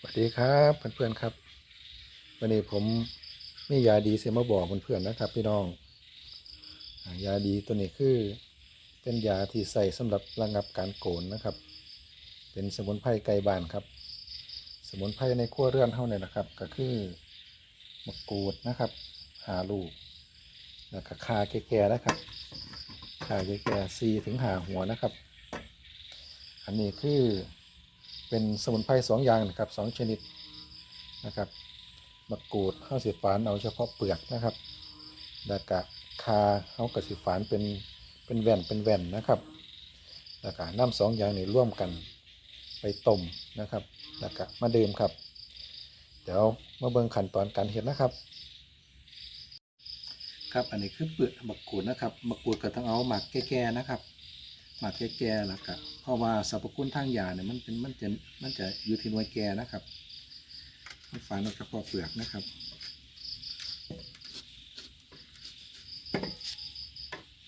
สวัสดีครับเพื่อนๆครับวันนี้ผมมียาดีเสียมาบอกเพื่อนๆนะครับ พี่น้อง ยาดีตัวนี้คือเป็นยาที่ใส่สำหรับระงับการโกนนะครับ เป็นสมุนไพรไกลบ้านครับ สมุนไพรในครัวเรือนเท่านี้นะครับ ก็คือมะกรูดนะครับ หาลูกแล้วก็คาแก่ๆนะครับคาแก่ๆซีถึงหาหัวนะครับ อันนี้คือ เป็นสมุนไพรสองอย่างนะครับสองชนิดนะครับมะกรูดข้าวสีฝานเอาเฉพาะเปลือกนะครับแล้วก็คาเขากับสีฝานเป็นเป็นแว่นเป็นแว่นนะครับแล้วก็น้ำสองอย่างนี้ร่วมกันไปต้มนะครับแล้วก็มาดื่มครับ เดี๋ยวมาเบิ่งขั้นตอนการเห็ดนะครับ ครับอันนี้คือเปลือกมะกรูดนะครับมะกรูดก็ต้องเอาหมักแก่ๆนะครับ หมักแก่ๆแล้วก็เพราะว่าสรรพคุณทางยาเนี่ยมันเป็นมันจะมันจะอยู่ที่หน่วยแก่นะครับไม่ฝานเอาเฉพาะเปลือกนะครับ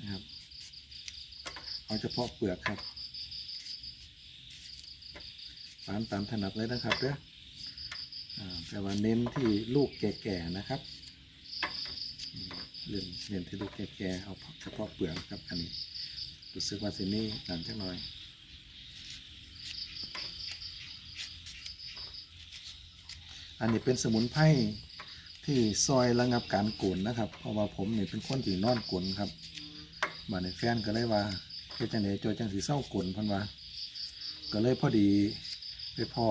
นะครับเอาเฉพาะเปลือกครับฝานตามถนัดเลยนะครับเด้ออ่าแต่ว่าเน้นที่ลูกแก่ๆนะครับอืมเน้นเน้นที่ลูกแก่ๆเอาเฉพาะเปลือกครับอันนี้ รู้สึกว่าสินี่นานจังหน่อยอันนี้เป็นสมุนไพรที่ซอยระงับการโกนนะครับ เพราะว่าผมเนี่ยเป็นคนที่นอนกลนครับมาในแฟนก็เลยว่าเฮ็ดจังไดจอยจังสีเศร้ากลนเพันว่า ก็เลยพอดีไปพ่อ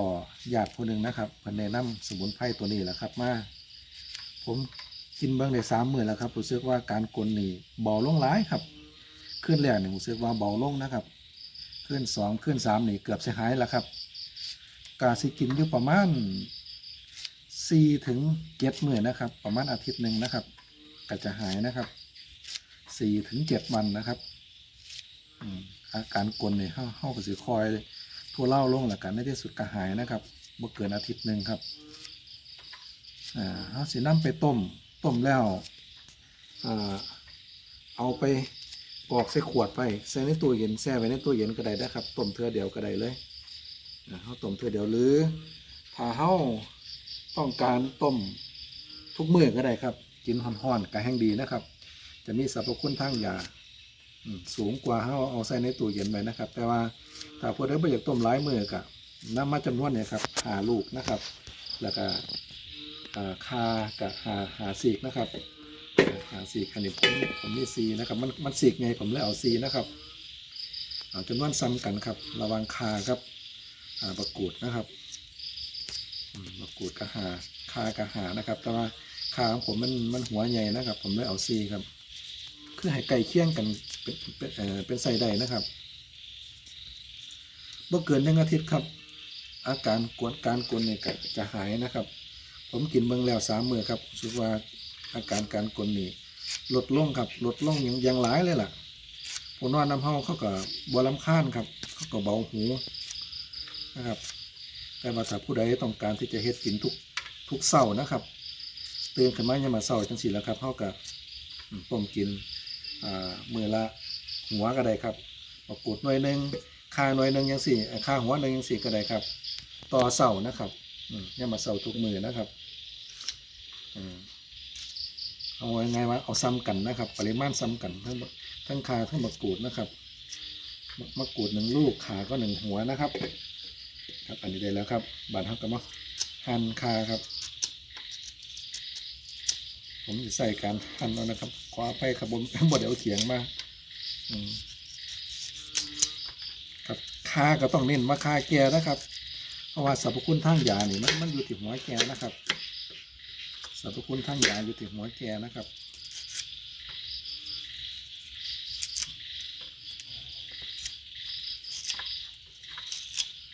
ญาติผู้หนึ่งนะครับเพิ่นแนะนำสมุนไพรตัวนี้แหละครับมาผมกินเบิ่งได้สามมื้อแล้วครับรู้สึกว่าการกลนนี่เบาลงหลายครับ ขึ้นแรกนี่ผมรู้สึกว่าเบาลงนะครับ ขึ้นสองขึ้นสามนี่เกือบจะหายแล้วครับกาสิกินอยู่ประมาณสี่ถึงเจ็ดมื้อนะครับ ประมาณอาทิตย์หนึ่งนะครับก็จะหายนะครับสี่ถึงเจ็ดวันนะครับอาการกลนเนี่ยเข้าเข้ากับสิคอยทั่วเล่าลงแล้วกันในที่สุดก็หายนะครับบ่อเกินอาทิตย์หนึ่งครับอ่าเอาสีน้ำไปต้มต้มแล้วอ่าเอาไป กอกใส่ขวดไปใส่ในตู้เย็นแช่ไว้ในตู้เย็นก็ได้นะครับต้มเทือเดียวก็ได้เลยนะเขาต้มเทือเดียวหรือถ้าเขาต้องการต้มทุกมื้อก็ได้ครับ กินห่อนๆก็แห้งดีนะครับ จะมีสรรพคุณทางยาสูงกว่าเขาเอาใส่ในตู้เย็นไว้นะครับ แต่ว่าถ้าพวกใดไม่อยากต้มหลายมือก็น้ำมาจำนวนเนี่ยครับหาลูกนะครับ แล้วก็คากับหาหาสีกนะครับ หาสีคันนี้ผมผมมีซีนะครับมันมันสีกไงผมเลยเอาซีนะครับเอาจนวันซ้ำกันครับ ระวังคาครับอ่าประกูดนะครับประกูดกระหาคากระหานะครับ แต่ว่าคาของผมมันมันหัวใหญ่นะครับ ผมเลยเอาซีครับ คือให้ไก่เคี่ยงกันเป็นเป็นเอ่อเป็นใส่ได้นะครับบ่อเกินหนึ่งอาทิตย์ครับ อาการกวนการกวนเนี่ยก็จะหายนะครับ ผมกินเบิ่งแล้วสามมือครับรู้สึกว่า อาการการกลนนี่ลดลงครับลดลงอย่างอย่างหลายเลยล่ะผู้นอนน้ำเฮาเขาก็บวลำค้าญครับ เขาก็เบาหูนะครับ แต่ว่าถ้าผู้ใดต้องการที่จะเฮ็ดกินทุกทุกเศร้านะครับเตื่นขึ้นมายามมาเศร้าจังสิแล้วครับเขาก็ต้มกินมือละหัวก็ได้ครับปกกูดหน่วยหนึ่งค่าหน่วยหนึ่งยังสี่ค่าหัวหนึ่งยังสี่ก็ได้ครับ ต่อเศร้านะครับอืมยามมาเศร้าทุกมือนะครับ อืม เอาไงายๆว่าเอาซ้ำกันนะครับ ปริมาณซ้ำกันทั้งทั้งคาทั้งมะกรูดนะครับมะกรูดหนึ่งลูกขาก็หนึ่งหัวนะครับ ครับอันนี้ได้แล้วครับบานทักกับมะหั่นคาครับ ผมจะใส่การหั่นแล้วนะครับขออภัยครับผมบดเดี๋ยวเถียงมาครับคาก็ต้องเน้นว่าคาแก่นะครับ เพราะว่าสรรพคุณทางยานี่มันมันอยู่ที่หัวแก่นะครับ สรรพคุณทางยาอยู่ที่หัวแกนะครับ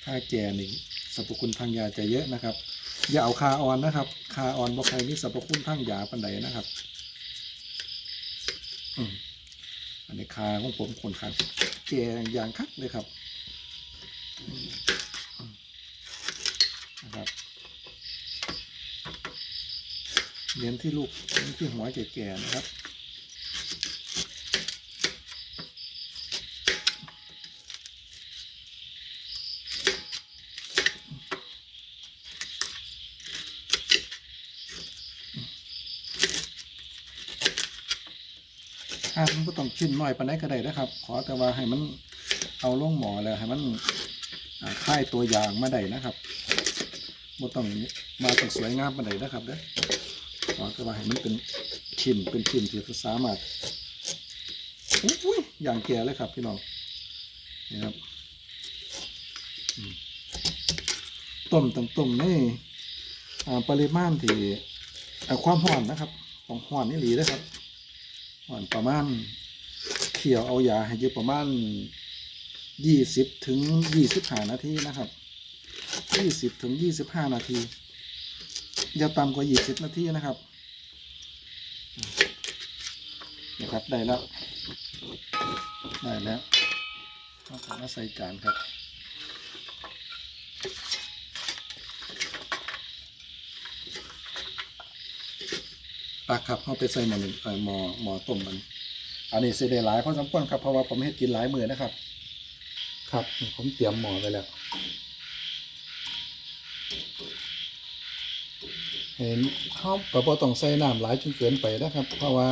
ถ้าแกนี่สรรพคุณทางยาจะเยอะนะครับ อย่าเอาคาออนนะครับ คาออนบอกใครนี่สรรพคุณทางยาปันใดนะครับอืมอันนี้คาของผมคนขาแกอย่างคักเลยครับ เน้นที่ลูกเน้นที่หัวแก่ๆนะครับถ้ามันก็ต้องชิ้นน้อยปานใดก็ได้นะครับ ขอแต่ว่าให้มันเอาลงหมอแล้วให้มันค่ายตัวอย่างมาได้นะครับบ่ต้องมาต้องสวยงามมาได้นะครับเด้อ ขอแต่ว่าให้มันเป็นชิ้นเป็นชิ้นที่สามารถอุ้ยอย่างแก่เลยครับพี่น้องนี่ครับต้มต้องต้มในอ่ปริมาณที่ความร้อนนะครับต้องร้อนนี่หลีนะครับห่อนประมาณเคี่ยวเอายาให้อยู่ประมาณยี่สิบถึงยี่สิบห้านาทีนะครับยี่สิบถึงยี่สิบห้านาที อย่าต่ำกว่ายี่สิบนาทีนะครับนะครับได้แล้ว ได้แล้วเอาของมาใส่จานครับปลาครับเอาไปใส่หม้อหนึ่งเอ่อหม้อหม้อต้มมัน อันนี้สิได้หลายพอสมควรครับเพราะว่าผมเฮ็ดกินหลายมื้อนะครับ ครับ ผมเตรียมหม้อไว้แล้ว เห็นเขาก็บ่ต้องใส่น้ำหลายจนเกินไปนะครับ เพราะว่า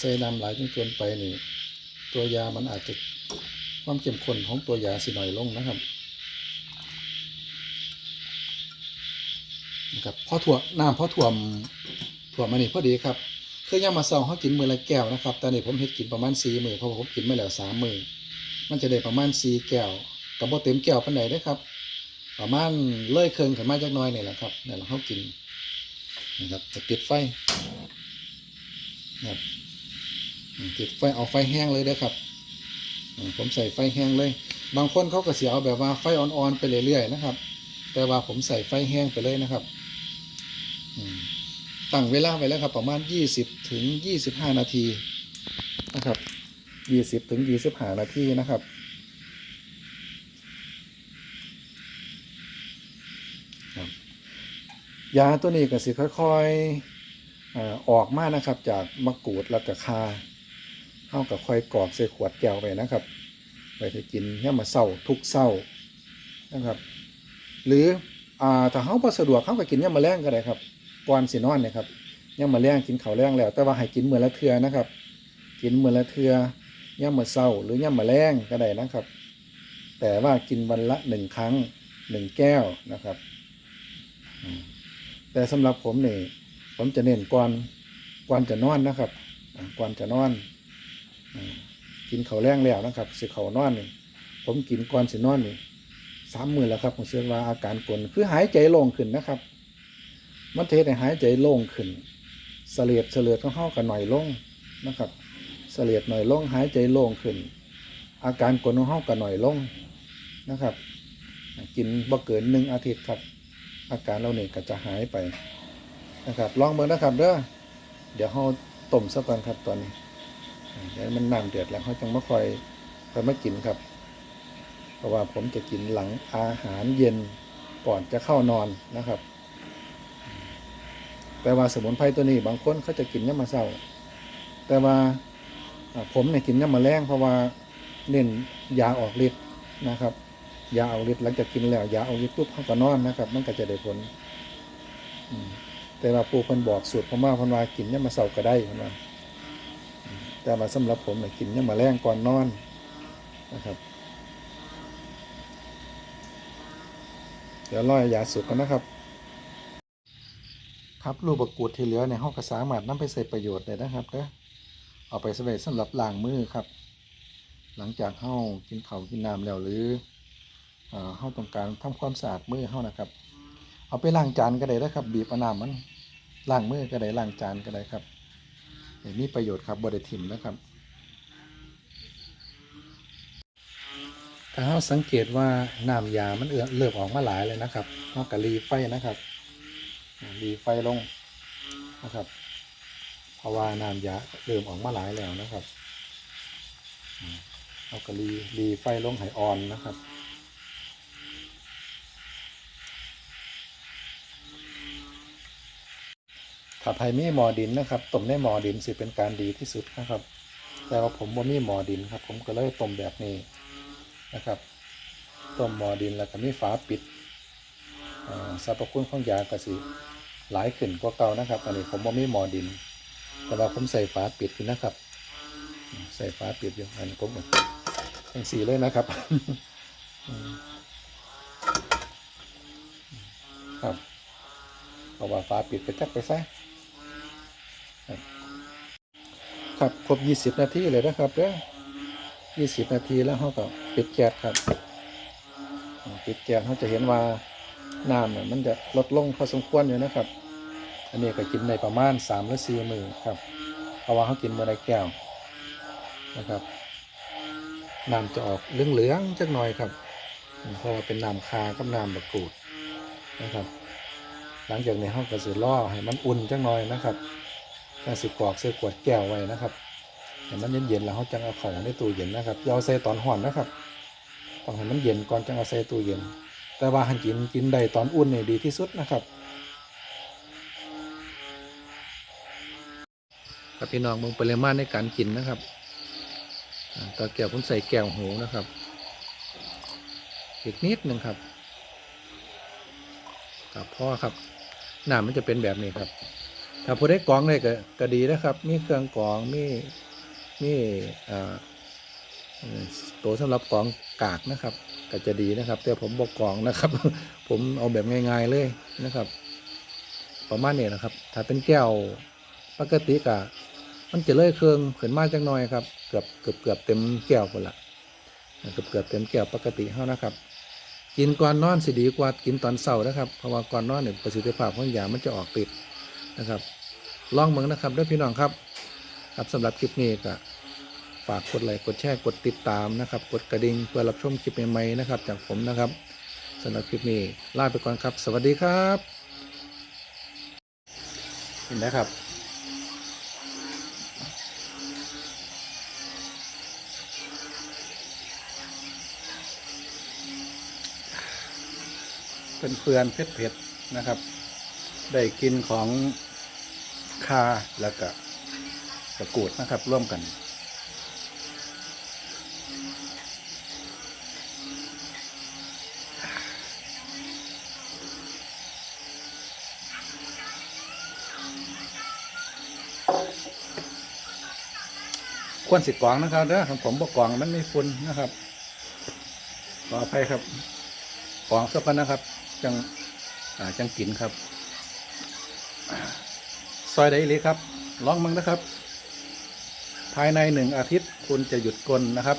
ใส่น้ำหลายจนเกินไปนี่ ตัวยามันอาจจะความเข้มข้นของตัวยาสิหน่อยลงนะครับนะครับพอถั่วน้ำพอถั่วถั่วมันนี่พอดีครับคือย่ามมาเซาเขากินมือละแก้วนะครับตอนนี้ผมเฮ็ดกินประมาณสี่มือเพราะผมกินมาแล้วสามมือมันจะได้ประมาณสี่แก้วกับบ่เต็มแก้วปานใดเด้ครับประมาณเลื่อยเคืองขึ้นมาจักน้อยนี่แหละครับนี่แหละเขากิน นะครับจะติดไฟนะครับติดไฟเอาไฟแห้งเลยเด้อครับ ผมใส่ไฟแห้งเลย บางคนเขาก็เสียเอาแบบว่าไฟอ่อนๆไปเรื่อยๆนะครับ แต่ว่าผมใส่ไฟแห้งไปเลยนะครับตั้งเวลาไว้แล้วครับประมาณ 20 ถึง 25 นาทีนะครับ 20 ถึง 25 นาทีนะครับ ยาตัวนี้ก็สิค่อยๆอออกมานะครับ จากมะกรูดแล้วก็คาเข้ากับค่อยกรอกใส่ขวดแก้วไปนะครับไปจะกินเนี่ยมมาเศร้าทุกเศร้านะครับ หรืออ่าถ้าเขาพอสะดวกเขาก็กินเนี่ยมมาแรงก็ได้ครับก่อนสินอนเนี่ยครับย่ำมาแรงกินเขาแรงแล้ว แต่ว่าให้กินเมื้อละเทือนะครับ กินเมื้อละเทื่อย่ำมาเช้าหรือย่ำมาแรงก็ได้นะครับ แต่ว่ากินวันละหนึ่งครั้งหนึ่งแก้วนะครับอืม แต่สำหรับผมเนี่ผมจะเน้นก่อนก่อนจะนอนนะครับก่อนจะนอนอ่ากินข้าวแรงแล้วนะครับสิเขานอนนี่ผมกินก่อนสินอนนี่สามมื้อแล้วครับผมเชื่อว่าอาการกลนคือหายใจโล่งขึ้นนะครับ มันเทศให้หายใจโล่งขึ้นเสลียดเสลียดของเฮากันหน่อยลงนะครับเสลียดหน่อยลงหายใจโล่งขึ้น อาการกลนของเฮากันหน่อยลงนะครับ กินบ่เกินหนึ่งอาทิตย์ครับ อาการเราเนี่ยก็จะหายไปนะครับลองเบิ่งนะครับเด้อเดี๋ยวเฮาต้มซะก่อนครับตอนนี้เดี๋ยวมันน้ำเดือดแล้วเฮาจังมาค่อยค่อยมากินครับ เพราะว่าผมจะกินหลังอาหารเย็นก่อนจะเข้านอนนะครับ แต่ว่าสมุนไพรตัวนี้บางคนเขาจะกินย่ำมาเศร้า แต่ว่าอ่าผมเนี่ยกินย่ำมาแรงเพราะว่าเน้นยาออกฤทธิ์นะครับ ยาออกฤทธิ์หลังจากกินแล้วยาออกฤทธิ์ปุ๊บเขาก็นอนนะครับ มันก็จะได้ผลแต่ว่าปู่พิ่นบอกสูตรผมว่าพิ่นวากินย่ำมาเศร้าก็ได้พิ่นวาแต่ว่าสำหรับผมเนี่ยกินย่ำมาแรงก่อนนอนนะครับ เดี๋ยวรอยยาสุกกันนะครับ ครับลูกบกูดที่เหลือในห้องก็สามารถนำไปใส่ประโยชน์ได้นะครับเด้อเอาไปสำเร็จสำหรับล้างมือครับ หลังจากเฮากินข้าวกินน้ำแล้วหรือ เอ่อเฮาต้องการทำความสะอาดมือเฮานะครับ เอาไปล้างจานก็ได้นะครับ บีบเอาน้ำมันล้างมือก็ได้ล้างจานก็ได้ครับนี่มีประโยชน์ครับบริทิมนะครับ ถ้าเราสังเกตว่าน้ำยา มันเอื้อเริ่มออกมาหลายเลยนะครับเราก็รีไฟนะครับรีไฟลงนะครับเพราะว่าน้ำยาเริ่มออกมาหลายแล้วนะครับเราก็รีรีไฟลงให้อ่อนนะครับ ถ้าไผมีหมอดินนะครับต้มในหมอดินสิเป็นการดีที่สุดนะครับ แต่ว่าผมว่ามีหมอดินครับ ผมก็เลยต้มแบบนี้นะครับต้มหมอดินแล้วก็มีฝาปิดสรรพคุณของยาก็สิหลายขึ้นกว่าเก่านะครับอันนี้ผมว่ามีหมอดิน แต่ว่าผมใส่ฝาปิดอยู่นะครับ ใส่ฟ้าปิดอยู่อันนี้ผมทั้งสีเลยนะครับครับเพราะว่าฟ้าปิดไปจักไปซะครับ ครับครบยี่สิบนาทีเลยนะครับเด้อยี่สิบนาทีแล้วเขาก็ปิดแก๊สครับปิดแก๊สเขาจะเห็นว่าน้ำเนี่ยมันจะลดลงพอสมควรอยู่นะครับ อันนี้ก็กินในประมาณสามหรือสี่มือครับเพราะว่าเขากินเมื่อไรแก้วนะครับน้ำจะออกเหลืองๆจักหน่อยครับเพราะว่าเป็นน้ำคากับน้ำบะกรูดนะครับ หลังจากนี้เขาก็จะล่อให้มันอุ่นจักหน่อยนะครับ จังสิกรอกเสื้อกวดแก้วไว้นะครับให้มันเย็นๆแล้วเขาจังเอาของในตู้เย็นนะครับอย่าเอาใส่ตอนห่อนนะครับต้องให้มันเย็นก่อนจังเอาใส่ตู้เย็น แต่ว่าหันกินกินได้ตอนอุ่นเนี่ยดีที่สุดนะครับครับพี่น้องมึงปริมาณในการกินนะครับอ่าตอแก้วผมใส่แก้วหูนะครับ อีกนิดหนึ่งครับครับพ่อครับหน้ำมันจะเป็นแบบนี้ครับ ถ้าผู้ได้กองได้ก็ก็ดีนะครับ มีเครื่องกองมีมีอ่าตัวสำหรับกองกากนะครับ ก็จะดีนะครับ แต่ผมบอกกองนะครับ ผมเอาแบบง่าย ๆเลยนะครับ ประมาณนี้นะครับ ถ้าเป็นแก้วปกติกะมันจะเลยเครื่องขึ้นมาจังหน่อยครับ เกือบเกือบเกือบเต็มแก้วคนละเกือบเกือบเต็มแก้วปกติเท่านะครับ กินก่อนนอนสิดีกว่ากินตอนเช้านะครับเพราะว่าก่อนนอนเนี่ยประสิทธิภาพของยามันจะออกฤทธิ์นะครับ ลองเมืองนะครับด้วยพี่น้องครับ ครับสำหรับคลิปนี้ก็ฝากกดไลค์กดแชร์กดติดตามนะครับ กดกระดิ่งเพื่อรับชมคลิปใหม่ๆนะครับ จากผมนะครับสำหรับคลิปนี้ลาไปก่อนครับ สวัสดีครับ เห็นนะครับเป็นเพื่อนเผ็ดๆนะครับ ได้กินของ คาแล้วก็กระกูดนะครับ ร่วมกัน ควรสิกองนะครับเด้อของผมบอกกองมันไม่ฝุ่นนะครับขออภัยครับกองสักกันนะครับ จังจังกินครับ ซอยไดเลยครับลองมั่งนะครับ ภายในหนึ่งอาทิตย์คุณจะหยุดกลนนะครับ